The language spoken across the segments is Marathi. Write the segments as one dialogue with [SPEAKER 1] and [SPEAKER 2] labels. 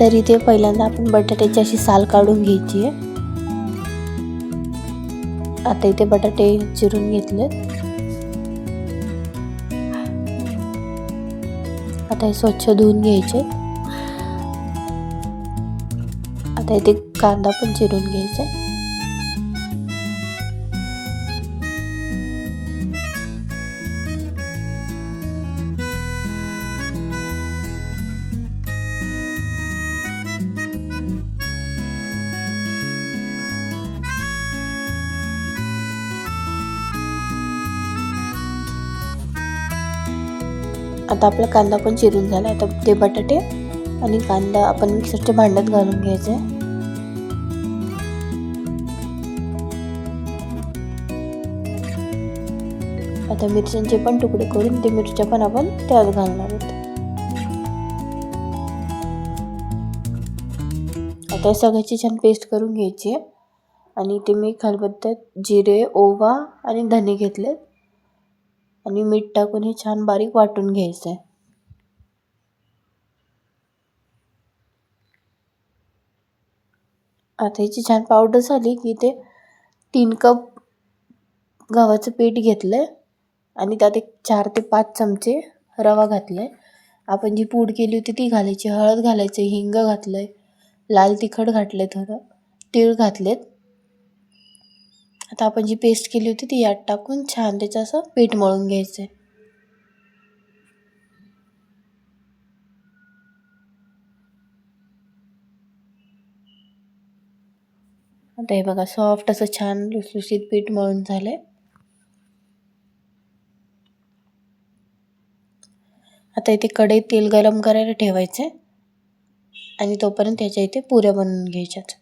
[SPEAKER 1] तर इथे पहिल्यांदा आपण बटाट्याची अशी साल काढून घ्यायची आहे. आता इथे बटाटे चिरून घेतलेत. आता हे स्वच्छ धुवून घ्यायचे. आता इथे कांदा पण चिरून घ्यायचा. आता आपला कांदा पण चिरून झाला. आता ते बटाटे आणि कांदा आपण मिक्सरच्या भांड्यात घालून घ्यायचे. आता मिरच्यांचे पण तुकडे करून ते मिरच्या पण आपण त्यात घालणार आहोत. आता सगळ्याची छान पेस्ट करून घ्यायची आहे. आणि ते मी खलबत्त्यात जिरे ओवा आणि धने घेतलेत. आणि मीठ टाकून हे छान बारीक वाटून घ्यायचं आहे आता ह्याची छान पावडर झाली की ते तीन कप गव्हाचं पीठ घेतलं आहे आणि त्यात एक चार ते पाच चमचे रवा घातला आहे आपण जी पूड केली होती ती घालायची हळद घालायची हिंग घातलं आहे लाल तिखट घातलं आहे थोडं तीळ घातलेत. आता आपण जी पेस्ट केली होती ती यात टाकून छान त्याचं असं पीठ मळून घ्यायचं आहे आता हे बघा सॉफ्ट असं छान लुसलुशीत पीठ मळून झालंय. आता इथे कढईत तेल गरम करायला ठेवायचे आणि तोपर्यंत त्याच्या इथे पुऱ्या बनवून घ्यायच्यात.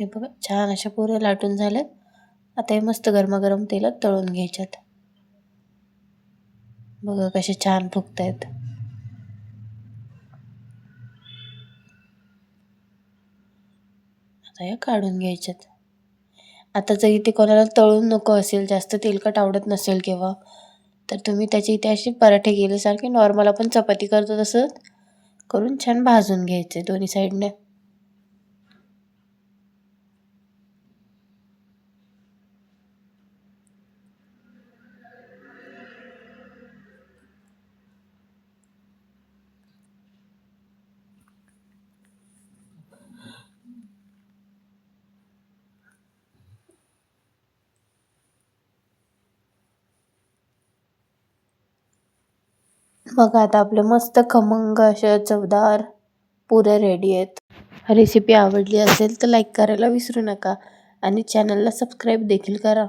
[SPEAKER 1] हे बघा छान अशा पुऱ्या लाटून झाल्यात. आता हे मस्त गरमागरम तेलात तळून घ्यायच्यात. बघा कसे छान फुगत आहेत आता या काढून घ्यायच्यात. आता जर इथे कोणाला तळून नको असेल जास्त तेलकट आवडत नसेल किंवा तर तुम्ही त्याची इथे असे पराठे केल्यासारखे नॉर्मल आपण चपाती करतो तसं करून छान भाजून घ्यायचे दोन्ही साईडने बघा आता आपले मस्त खमंग अशा चवदार पुऱ्या रेडी आहेत. रेसिपी आवडली असेल तर लाईक करायला विसरू नका आणि चॅनलला सबस्क्राईब देखील करा.